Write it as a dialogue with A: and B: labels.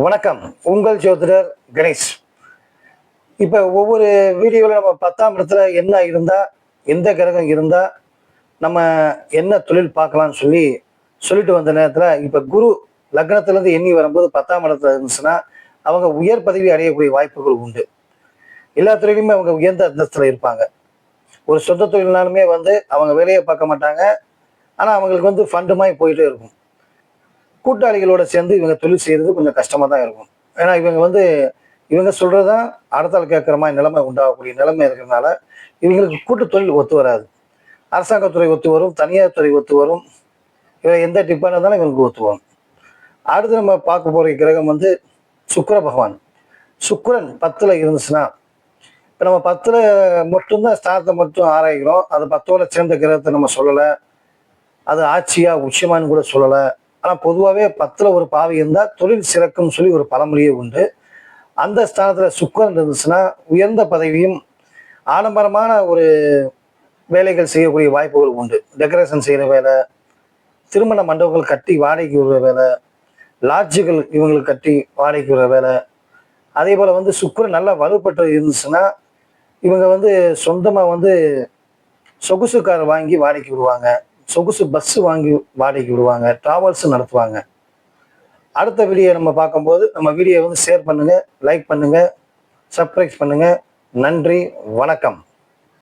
A: வணக்கம். உங்கள் ஜோதிடர் கணேஷ். இப்போ ஒவ்வொரு வீடியோவில் நம்ம பத்தாம் இடத்துல என்ன இருந்தால் எந்த கிரகம் இருந்தால் நம்ம என்ன தொழில் பார்க்கலாம்னு சொல்லி சொல்லிட்டு வந்த நேரத்தில் இப்போ குரு லக்னத்திலேருந்து எண்ணி வரும்போது பத்தாம் இடத்துல இருந்துச்சுன்னா அவங்க உயர் பதவி அடையக்கூடிய வாய்ப்புகள் உண்டு. எல்லா துறையிலுமே அவங்க உயர்ந்த அந்தஸ்தில் இருப்பாங்க. ஒரு சொந்த தொழில்னாலுமே வந்து அவங்க வேலையை பார்க்க மாட்டாங்க. ஆனால் அவங்களுக்கு வந்து ஃபண்டு மாதிரி போயிட்டே இருக்கும். கூட்டாளிகளோட சேர்ந்து இவங்க தொழில் செய்கிறது கொஞ்சம் கஷ்டமாக தான் இருக்கும். ஏன்னா இவங்க வந்து இவங்க சொல்கிறது தான் அடுத்த கேட்குற மாதிரி நிலைமை உண்டாகக்கூடிய நிலைமை இருக்கிறதுனால இவங்களுக்கு கூட்டு தொழில் ஒத்து வராது. அரசாங்கத்துறை ஒத்து வரும் தனியார் துறை ஒத்து வரும். இவங்க எந்த டிப்பாக இருந்தாலும் இவங்களுக்கு ஒத்து வரும். அடுத்து நம்ம பார்க்க போகிற கிரகம் வந்து சுக்கர பகவான். சுக்கரன் பத்தில் இருந்துச்சுன்னா இப்போ நம்ம பத்தில் மட்டும்தான் ஸ்தானத்தை மட்டும் ஆராய்கிறோம். அது பத்தோட சேர்ந்த கிரகத்தை நம்ம சொல்லலை. அது ஆட்சியா உச்சியமான்னு கூட சொல்லலை. ஆனால் பொதுவாகவே பத்தில் ஒரு பாவி இருந்தால் தொழில் சிறக்கும்னு சொல்லி ஒரு பழமொழியே உண்டு. அந்த ஸ்தானத்தில் சுக்கரன் இருந்துச்சுன்னா உயர்ந்த பதவியும் ஆடம்பரமான ஒரு வேலைகள் செய்யக்கூடிய வாய்ப்புகள் உண்டு. டெக்கரேஷன் செய்கிற வேலை திருமண மண்டபங்கள் கட்டி வாடகைக்கு விடுற வேலை லாட்ஜுகள் இவங்களுக்கு கட்டி வாடகைக்கு விடுற வேலை. அதே போல் வந்து சுக்கரன் நல்லா வலுப்பட்டு இருந்துச்சுன்னா இவங்க வந்து சொந்தமாக வந்து சொகுசுக்கார் வாங்கி வாடகைக்கு விடுவாங்க. சொகுசு பஸ் வாங்கி வாடகைக்கு விடுவாங்க டிராவல்ஸ் நடத்துவாங்க. அடுத்த வீடியோ நம்ம பார்க்கும்போது நம்ம வீடியோ வந்து ஷேர் பண்ணுங்க லைக் பண்ணுங்க சப்ஸ்கிரைப் பண்ணுங்க. நன்றி வணக்கம்.